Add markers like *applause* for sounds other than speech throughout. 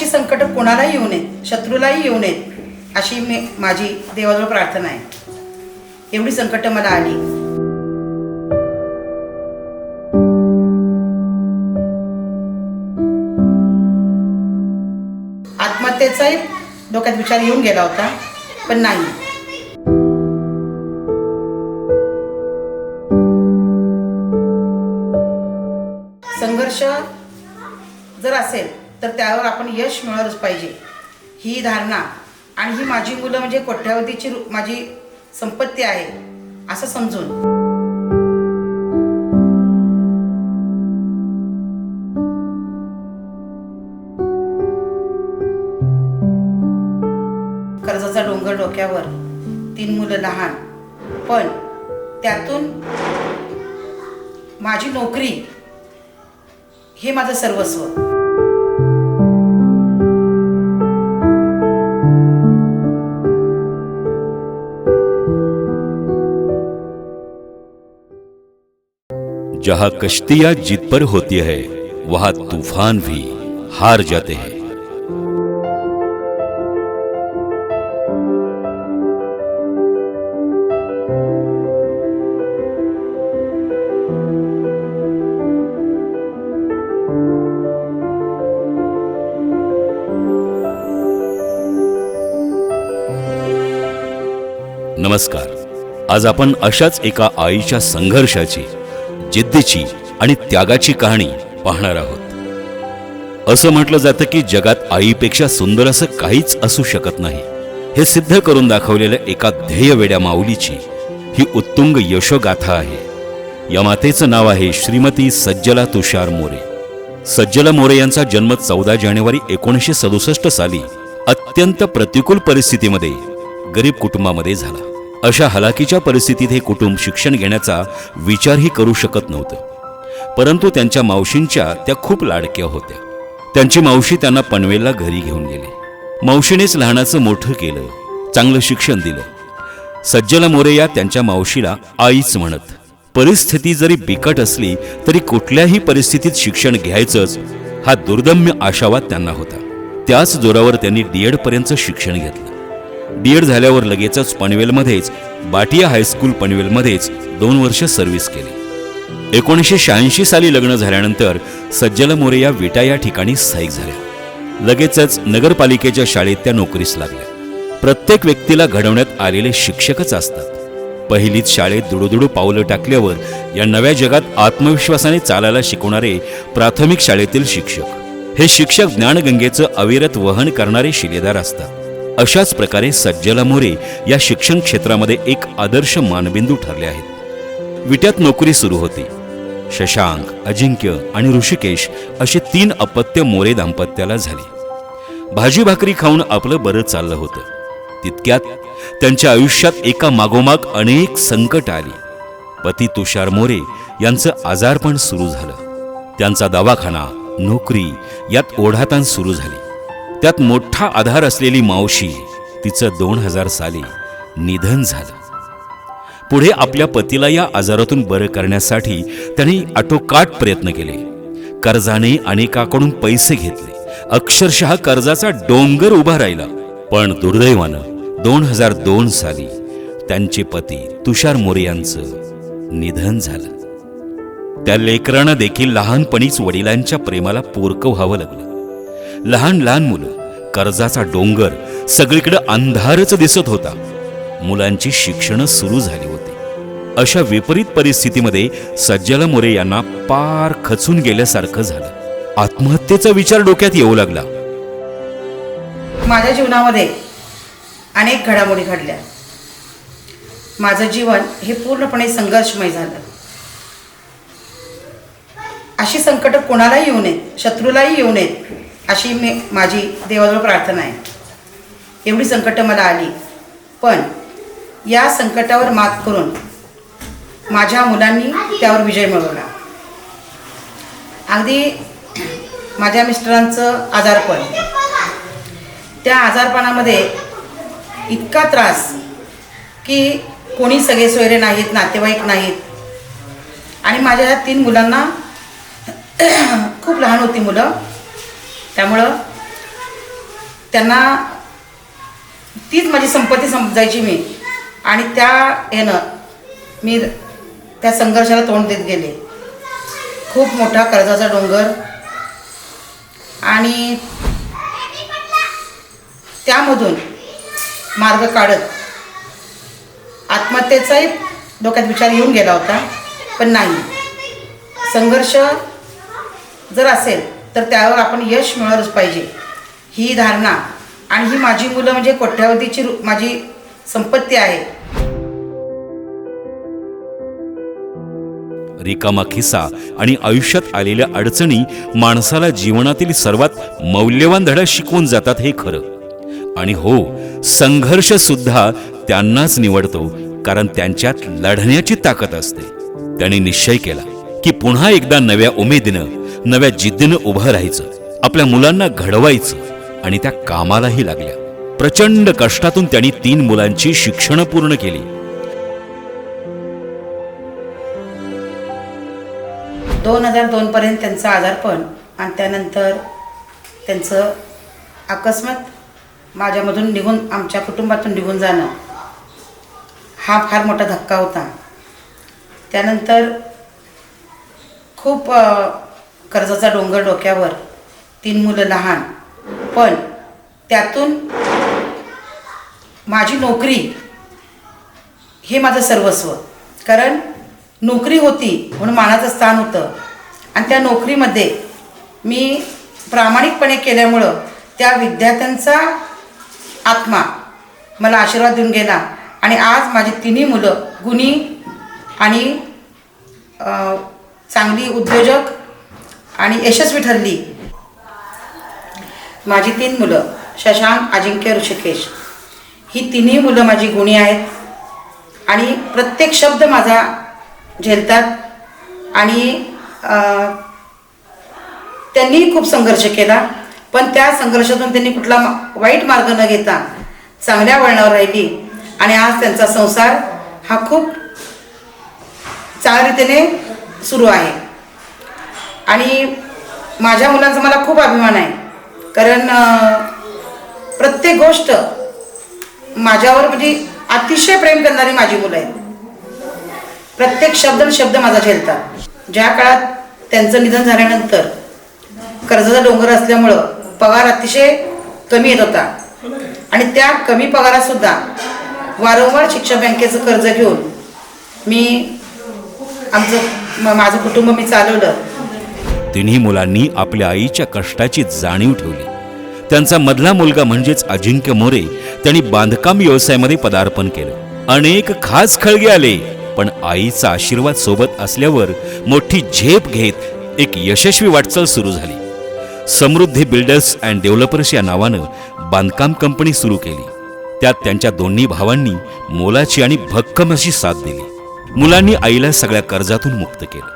अशी संकट कोणालाही येऊ नयेत शत्रूलाही येऊ नयेत अशी मी माझी देवाजवळ प्रार्थना आहे. एवढी संकट मला आली. आत्महत्येचाही डोक्यात विचार येऊन गेला होता पण नाही. तर त्यावर आपण यश मिळवलंच पाहिजे. ही धारणा. आणि ही माझी मुलं म्हणजे कोट्यावधीची माझी संपत्ती आहे असं समजून. कर्जाचा डोंगर डोक्यावर तीन मुलं लहान. पण त्यातून माझी नोकरी हे माझं सर्वस्व. जहाँ कश्तियाँ जिद पर होती है, वहाँ तूफ़ान भी हार जाते हैं। नमस्कार, आज आपण अशाच एका आईच्या संघर्षाची जिद्दीची आणि त्यागाची कहाणी पाहणार आहोत. असं म्हटलं जातं की जगात आईपेक्षा सुंदर असं काहीच असू शकत नाही. हे सिद्ध करून दाखवलेल्या एका ध्येय वेड्या माऊलीची ही उत्तुंग यशोगाथा आहे. या मातेचं नाव आहे श्रीमती सज्जला तुषार मोरे. सज्जला मोरे यांचा जन्म चौदा जानेवारी एकोणीसशे सदुसष्ट साली अत्यंत प्रतिकूल परिस्थितीमध्ये गरीब कुटुंबामध्ये झाला. अशा हलाखीच्या परिस्थितीत हे कुटुंब शिक्षण घेण्याचा विचारही करू शकत नव्हतं. परंतु त्यांच्या मावशींच्या त्या खूप लाडक्या होत्या. त्यांची मावशी त्यांना पनवेलला घरी घेऊन गेली. मावशीनेच लहानाचं मोठं केलं चांगलं शिक्षण दिलं. सज्जला मोरे या त्यांच्या मावशीला आईच म्हणत परिस्थिती जरी बिकट असली तरी कुठल्याही परिस्थितीत शिक्षण घ्यायचंच हा दुर्दम्य आशावाद त्यांना होता. त्याच जोरावर त्यांनी डीएडपर्यंत शिक्षण घेतलं. डीएड झाल्यावर लगेचच पनवेलमध्येच बाटिया हायस्कूल पनवेलमध्येच दोन वर्ष सर्व्हिस केली. एकोणीसशे शहाऐंशी साली लग्न झाल्यानंतर सज्जल मोरे या विटा या ठिकाणी स्थायिक झाल्या. लगेचच नगरपालिकेच्या शाळेत त्या नोकरीस लागल्या. प्रत्येक व्यक्तीला घडवण्यात आलेले शिक्षकच असतात. पहिलीच शाळेत दुडूदुडू पावलं टाकल्यावर या नव्या जगात आत्मविश्वासाने चालायला शिकवणारे प्राथमिक शाळेतील शिक्षक. हे शिक्षक ज्ञानगंगेचं अविरत वहन करणारे शिलेदार असतात. अशाच प्रकारे सज्जला मोरे या शिक्षण क्षेत्रामध्ये एक आदर्श मानबिंदू ठरले आहेत. विट्यात नोकरी सुरू होती. शशांक अजिंक्य आणि ऋषिकेश असे तीन अपत्य मोरे दाम्पत्याला झाले. भाजी भाकरी खाऊन आपलं बरं चाललं होतं. तितक्यात त्यांच्या आयुष्यात एका मागोमाग अनेक संकट आली. पती तुषार मोरे यांचं आजारपण सुरू झालं. त्यांचा दवाखाना नोकरी यात ओढाताण सुरू झाली. त्यात मोठा आधार असलेली मावशी तिचं दोन हजार साली निधन झालं. पुढे आपल्या पतीला या आजारातून बरं करण्यासाठी त्यांनी आटोकाट प्रयत्न केले. कर्जाने अनेकाकडून पैसे घेतले. अक्षरशः कर्जाचा डोंगर उभा राहिला. पण दुर्दैवानं दोन हजार दोन साली त्यांचे पती तुषार मोरे यांचं निधन झालं. त्या लेकरांना देखील लहानपणीच वडिलांच्या प्रेमाला पोरकं व्हावं लागलं. लहान लहान मुलं कर्जाचा डोंगर सगळीकडे अंधारच दिसत होता. मुलांची शिक्षणं सुरू झाली होती. अशा विपरीत परिस्थितीमध्ये सज्जला मोरे यांना पार खचून गेल्यासारखं झालं. आत्महत्येचा विचार डोक्यात येऊ लागला. माझ्या जीवनामध्ये अनेक घडामोडी घडल्या. माझं जीवन हे पूर्णपणे संघर्षमय झालं. अशी संकट कोणालाही येऊ नयेत शत्रूलाही येऊ नयेत. अशी मी माझी देवाजवळ प्रार्थना आहे. एवढी संकट मला आली. पण या संकटावर मात करून माझ्या मुलांनी त्यावर विजय मिळवला. अगदी माझ्या मिस्टरांचं आजारपण. त्या आजारपणामध्ये इतका त्रास की कोणी सगळे सोयरे नाहीत नातेवाईक नाहीत. आणि माझ्या ह्या तीन मुलांना *clears throat* खूप लहान होती मुलं. त्यामुळं त्यांना तीच माझी संपत्ती समजायची मी. आणि त्या ह्यानं मी त्या संघर्षाला तोंड देत गेले. खूप मोठा कर्जाचा डोंगर. आणि त्यामधून मार्ग काढत आत्महत्येचाही डोक्यात विचार येऊन गेला होता पण नाही. संघर्ष जर असेल तर त्यावर आपण यश मिळवलंच पाहिजे. ही धारणा आणि ही माझी मुलं म्हणजे कोट्यावधीची माझी संपत्ती आहे. रिकामा खिसा आणि आयुष्यात आलेल्या अडचणी माणसाला जीवनातील सर्वात मौल्यवान धडा शिकवून जातात हे खरं. आणि हो संघर्ष सुद्धा त्यांनाच निवडतो कारण त्यांच्यात लढण्याची ताकद असते. त्यांनी निश्चय केला की पुन्हा एकदा नव्या उमेदीनं नव्या जिद्दीनं उभं राहायचं आपल्या मुलांना घडवायचं आणि त्या कामालाही लागल्या. प्रचंड कष्टातून त्यांनी तीन मुलांची शिक्षण पूर्ण केली. दोन हजार दोनपर्यंत त्यांचं आजारपण आणि त्यानंतर त्यांचं अकस्मात माझ्यामधून निघून आमच्या कुटुंबातून निघून जाणं हा फार मोठा धक्का होता. त्यानंतर खूप कर्जाचा डोंगर डोक्यावर. तीन मुलं लहान. पण त्यातून माझी नोकरी हे माझं सर्वस्व. कारण नोकरी होती म्हणून मानाचं स्थान होतं. आणि त्या नोकरीमध्ये मी प्रामाणिकपणे केल्यामुळं त्या विद्यार्थ्यांचा आत्मा मला आशीर्वाद देऊन गेला. आणि आज माझी तिन्ही मुलं गुणी आणि चांगली उद्योजक आणि यशस्वी ठरली. माझी तीन मुलं शशांक अजिंक्य ऋषिकेश. ही तिन्ही मुलं माझी गुणी आहेत. आणि प्रत्येक शब्द माझा झेलतात. आणि त्यांनीही त्यांनी खूप संघर्ष केला. पण त्या संघर्षातून त्यांनी कुठला वाईट मार्ग न घेता चांगल्या वळणावर राहिली. आणि आज त्यांचा संसार हा खूप चांगल्या रीतीने सुरू आहे. आणि माझ्या मुलांचा मला खूप अभिमान आहे. कारण प्रत्येक गोष्ट माझ्यावर म्हणजे अतिशय प्रेम करणारी माझी मुलं आहेत. प्रत्येक शब्द आणि शब्द माझा झेलतात. ज्या काळात त्यांचं निधन झाल्यानंतर कर्जाचा डोंगर असल्यामुळं पगार अतिशय कमी येत होता. आणि त्या कमी पगारातसुद्धा वारंवार शिक्षण बँकेचं कर्ज घेऊन मी आमचं म- माझं कुटुंब मी चालवलं. तिन्ही मुलांनी आपल्या आईच्या कष्टाची जाणीव ठेवली. त्यांचा मधला मुलगा म्हणजेच अजिंक्य मोरे त्यांनी बांधकाम व्यवसायामध्ये पदार्पण केलं. अनेक खास खळगे आले पण आईचा आशीर्वाद सोबत असल्यावर मोठी झेप घेत एक यशस्वी वाटचाल सुरू झाली. समृद्धी बिल्डर्स अँड डेव्हलपर्स या नावानं बांधकाम कंपनी सुरू केली. त्यात त्यांच्या दोन्ही भावांनी मोलाची आणि भक्कम अशी साथ दिली. मुलांनी आईला सगळ्या कर्जातून मुक्त केलं.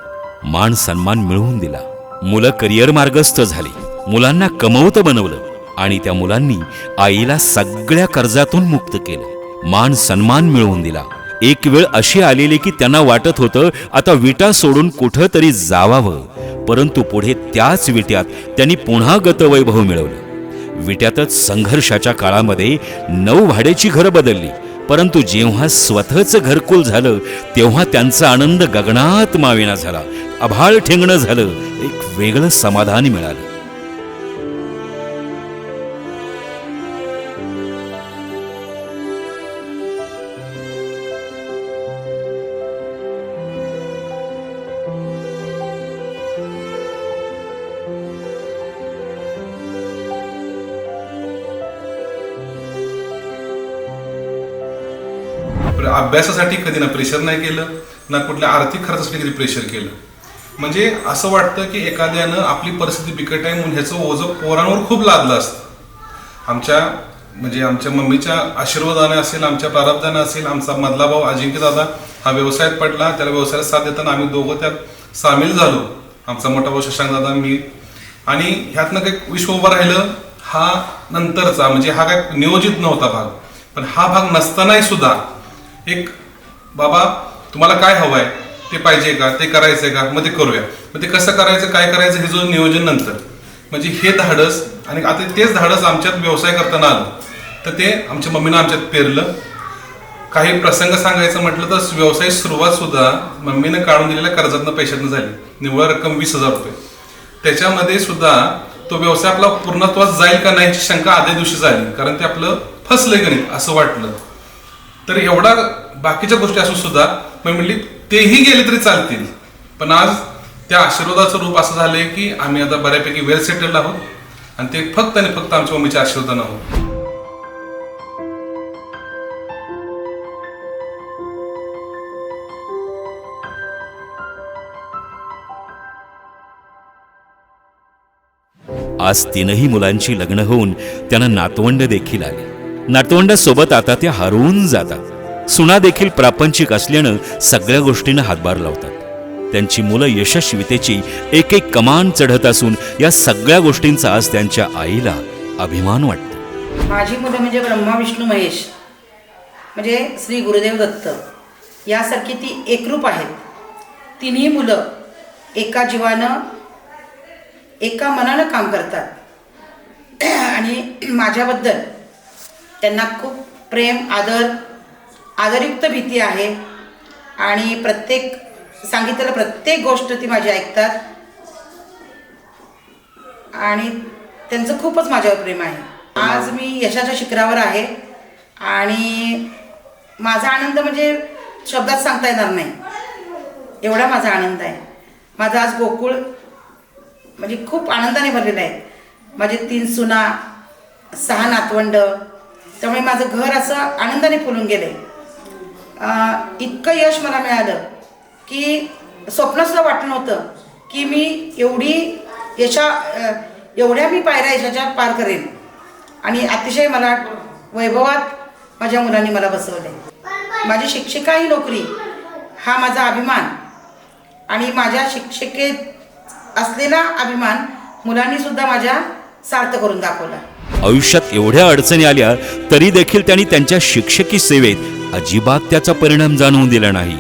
मान सन्मान मिळवून दिला. मुलं करिअर मार्गस्थ झाली. मुलांना कमवतं बनवलं आणि त्या मुलांनी आईला सगळ्या कर्जातून मुक्त केलं. मान सन्मान मिळवून दिला. एक वेळ अशी आलेली की त्यांना वाटत होतं आता विटा सोडून कुठं तरी जावावं. परंतु पुढे त्याच विट्यात त्यांनी पुन्हा गतवैभव मिळवलं. विट्यातच संघर्षाच्या काळामध्ये नऊ भाड्याची घरं बदलली. परंतु जेव्हा स्वतःचं घरकुल झालं तेव्हा त्यांचा आनंद गगनात मावेना झाला. आभाळ ठेंगणं झालं एक वेगळं समाधान मिळालं. अभ्यासासाठी कधी ना प्रेशर नाही केलं ना कुठल्या आर्थिक खर्चासाठी कधी प्रेशर केलं. म्हणजे असं वाटतं की एखाद्यानं आपली परिस्थिती बिकट आहे म्हणून ह्याचं ओझं पोरांवर खूप लादलं असतं. आमच्या म्हणजे आमच्या मम्मीच्या आशीर्वादाने असेल आमच्या प्रारब्धाने असेल आमचा मधला भाऊ अजिंक्य दादा हा व्यवसायात पडला त्याला व्यवसायात साथ देताना आम्ही दोघं त्यात सामील झालो. आमचा मोठा भाऊ शशांक दादा मी. आणि ह्यातनं काही विश्व उभं राहिलं हा नंतरचा म्हणजे हा काय नियोजित नव्हता भाग. पण हा भाग नसतानाही सुद्धा एक बाबा तुम्हाला काय हवं आहे ते पाहिजे का? ते करायचंय का? मग ते करूया. मग ते कसं करायचं काय करायचं हे जो नियोजन नंतर. म्हणजे हे धाडस आणि आता तेच धाडस आमच्यात व्यवसाय करताना आलं. तर ते आमच्या मम्मीनं आमच्यात पेरलं. काही प्रसंग सांगायचं म्हटलं तर व्यवसाय सुरुवात सुद्धा मम्मीनं काढून दिलेल्या कर्जातनं पैशातनं झाली. निव्वळ रक्कम वीस हजार रुपये. त्याच्यामध्ये सुद्धा तो व्यवसाय आपला पूर्णत्वास जाईल का नाही शंका आदल्या दिवशी झाली. कारण ते आपलं फसलंय गणित असं वाटलं. तर एवढा बाकीच्या गोष्टी असून सुद्धा मी म्हणली तेही गेले तरी चालतील. पण आज त्या आशीर्वादाचं रूप असं झालंय की आम्ही आता बऱ्यापैकी वेल सेटल्ड आहोत आणि ते फक्त आणि फक्त आमच्या मम्मीच्या आशीर्वादानं आहोत. आज तीनही मुलांची लग्न होऊन त्यांना नातवंड देखील आले. नातवंडासोबत आता त्या हरवून जातात. सुना देखील प्रापंचिक असल्यानं सगळ्या गोष्टींना हातभार लावतात. त्यांची मुलं यशस्वीतेची एक एक कमान चढत असून या सगळ्या गोष्टींचा आज त्यांच्या आईला अभिमान वाटतो. माझी मुलं म्हणजे ब्रह्मा विष्णू महेश म्हणजे श्री गुरुदेव दत्त यासारखी ती एकरूप आहेत. तिन्ही मुलं एका जीवानं एका मनानं काम करतात. *clears throat* आणि माझ्याबद्दल त्यांना खूप प्रेम आदर आदरयुक्त भीती आहे. आणि प्रत्येक सांगितलेलं प्रत्येक गोष्ट ती माझी ऐकतात. आणि त्यांचं खूपच माझ्यावर प्रेम आहे. आज मी यशाच्या शिखरावर आहे. आणि माझा आनंद म्हणजे शब्दात सांगता येणार नाही. एवढा माझा आनंद आहे. माझा आज गोकुळ म्हणजे खूप आनंदाने भरलेलं आहे. माझे तीन सुना सहा नातवंड त्यामुळे माझं घर असं आनंदाने फुलून गेलं आहे इतकं यश मला मिळालं की स्वप्नसुद्धा वाटलं नव्हतं की मी एवढी यशा एवढ्या मी पायऱ्या यशाच्या पार करेन. आणि अतिशय मला वैभवात माझ्या मुलांनी मला बसवले माझी शिक्षिका ही नोकरी हा माझा अभिमान आणि माझ्या शिक्षिकेत असलेला अभिमान मुलांनी सुद्धा माझ्या सार्थ करून दाखवला. आयुष्यात एवढ्या अडचणी आल्या तरी देखील त्यांनी त्यांच्या शिक्षकी सेवेत अजिबात त्याचा परिणाम जाणवून दिला नाही.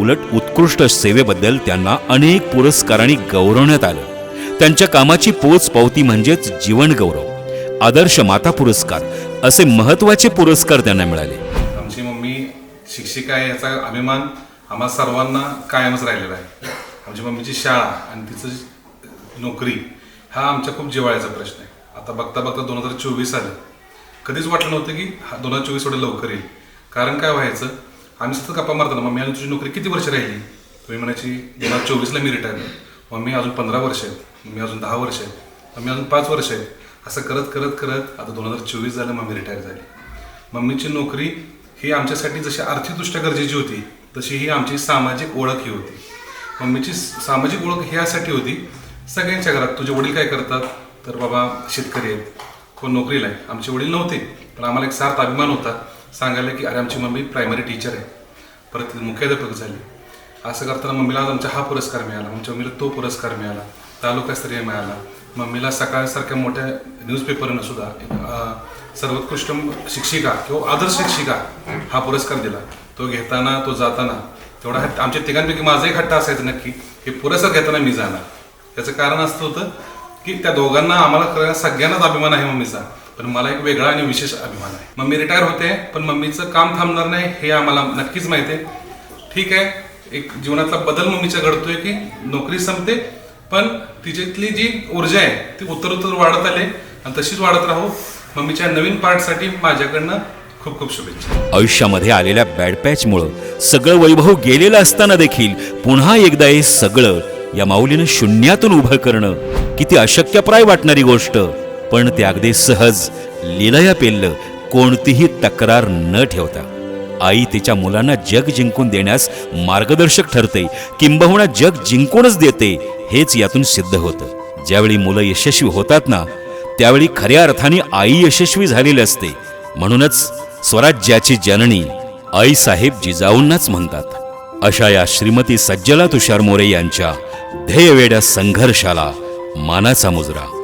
उलट उत्कृष्ट सेवेबद्दल त्यांना अनेक पुरस्कारांनी गौरवण्यात आलं. त्यांच्या कामाची पोच पावती म्हणजेच जीवन गौरव आदर्श माता पुरस्कार असे महत्त्वाचे पुरस्कार त्यांना मिळाले. आमची मम्मी शिक्षिका आहे याचा अभिमान आम्हा सर्वांना कायमच राहिलेला आहे. आमची मम्मीची शाळा आणि तिचं नोकरी हा आमच्या खूप जिव्हाळ्याचा प्रश्न आहे. आता बघता बघता दोन हजार चोवीस आलं. कधीच वाटलं नव्हतं की हा दोन हजार चोवीस एवढं लवकर येईल. कारण काय व्हायचं? आम्ही सतत गप्पा मारताना मम्मी अजून तुझी नोकरी किती वर्ष राहिली? तुम्ही म्हणायची दोन हजार चोवीसला मी रिटायर मम्मी अजून पंधरा वर्ष आहेत. मम्मी अजून दहा वर्ष आहेत. मम्मी अजून पाच वर्ष आहेत. असं करत करत करत आता दोन हजार चोवीस झालं मम्मी रिटायर झाली. मम्मीची नोकरी ही आमच्यासाठी जशी आर्थिकदृष्ट्या गरजेची होती तशी ही आमची सामाजिक ओळख ही होती. मम्मीची सामाजिक ओळख ह्यासाठी होती सगळ्यांच्या घरात तुझे वडील काय करतात? तर बाबा शेतकरी आहेत. कोण नोकरीला आहे? आमचे वडील नव्हते पण आम्हाला एक सार्थ अभिमान होता. सांगायला की अरे आमची मम्मी प्रायमरी टीचर आहे. परत मुख्याध्यापक झाली. असं करताना मम्मीला आमचा हा पुरस्कार मिळाला. आमच्या मम्मीला तो पुरस्कार मिळाला. तालुकास्तरीय मिळाला. मम्मीला सकाळसारख्या मोठ्या न्यूजपेपरनं सुद्धा एक, सर्वोत्कृष्ट शिक्षिका किंवा आदर्श शिक्षिका हा पुरस्कार दिला. तो घेताना तो जाताना तेवढा हट्ट आमच्या तिघांपैकी माझा एक हट्ट असायचं नक्की हे पुरस्कार घेताना मी जाणार. त्याचं कारण असं होतं की त्या दोघांना आम्हाला सगळ्यांनाच अभिमान आहे मम्मीचा. पण मला एक वेगळा आणि विशेष अभिमान आहे. मम्मी रिटायर होते पण मम्मीचं काम थांबणार नाही हे आम्हाला नक्कीच माहिती आहे. ठीक आहे एक जीवनातला बदल मम्मीचा घडतोय की नोकरी संपते पण तिच्यातली जी ऊर्जा आहे ती उत्तरोत्तर वाढत आले आणि तशीच वाढत राहू मम्मीच्या नवीन पार्टसाठी माझ्याकडनं खूप खूप शुभेच्छा. आयुष्यामध्ये आलेल्या बॅड पॅचमुळं सगळं वैभव गेलेलं असताना देखील पुन्हा एकदा हे सगळं या माऊलीनं शून्यातून उभं करणं किती अशक्यप्राय वाटणारी गोष्ट. पण ते अगदी सहज लिलया पेललं कोणतीही तक्रार न ठेवता. आई तिच्या मुलांना जग जिंकून देण्यास मार्गदर्शक ठरते किंबहुना जग जिंकूनच देते हेच यातून सिद्ध होतं. ज्यावेळी मुलं यशस्वी होतात ना त्यावेळी खऱ्या अर्थाने आई यशस्वी झालेली असते. म्हणूनच स्वराज्याची जननी आई साहेब जिजाऊंनाच म्हणतात. अशा या श्रीमती सज्जला तुषार मोरे यांच्या ध्येयवेड्या संघर्षाला मानाचा मुजरा.